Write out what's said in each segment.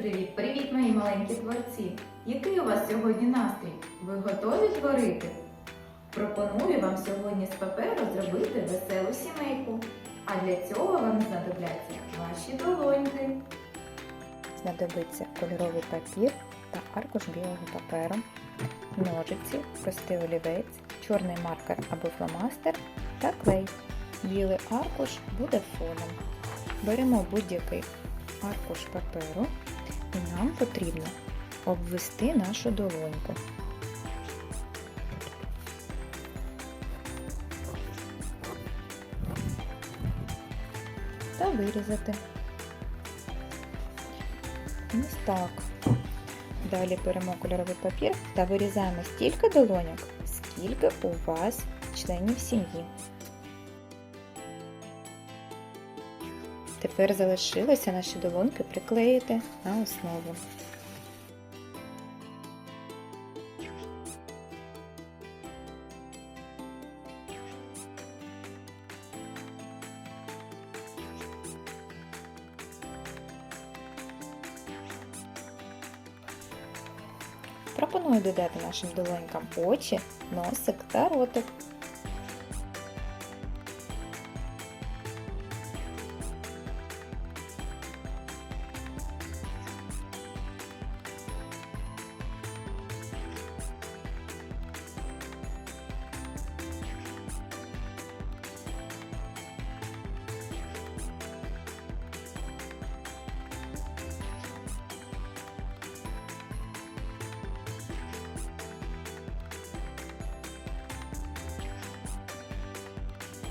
Привіт-привіт, мої маленькі творці! Який у вас сьогодні настрій? Ви готові творити? Пропоную вам сьогодні з паперу зробити веселу сімейку. А для цього вам знадобляться ваші долоньки. Знадобиться кольоровий папір та аркуш білого паперу, ножиці, простий олівець, чорний маркер або фломастер та клей. Білий аркуш буде фоном. Беремо будь-який аркуш паперу і нам потрібно обвести нашу долоньку. Та вирізати. Ось так. Далі беремо кольоровий папір та вирізаємо стільки долоньок, скільки у вас членів сім'ї. Тепер залишилося наші долоньки приклеїти на основу. Пропоную додати нашим долонькам очі, носик та ротик.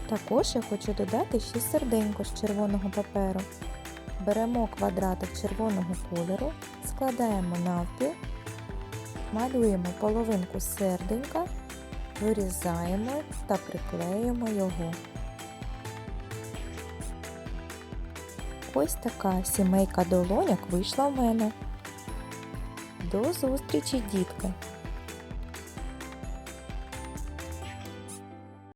Також я хочу додати ще серденько з червоного паперу. Беремо квадратик червоного кольору, складаємо навпіл, малюємо половинку серденька, вирізаємо та приклеїмо його. Ось така сімейка долоняк вийшла в мене. До зустрічі, дітки!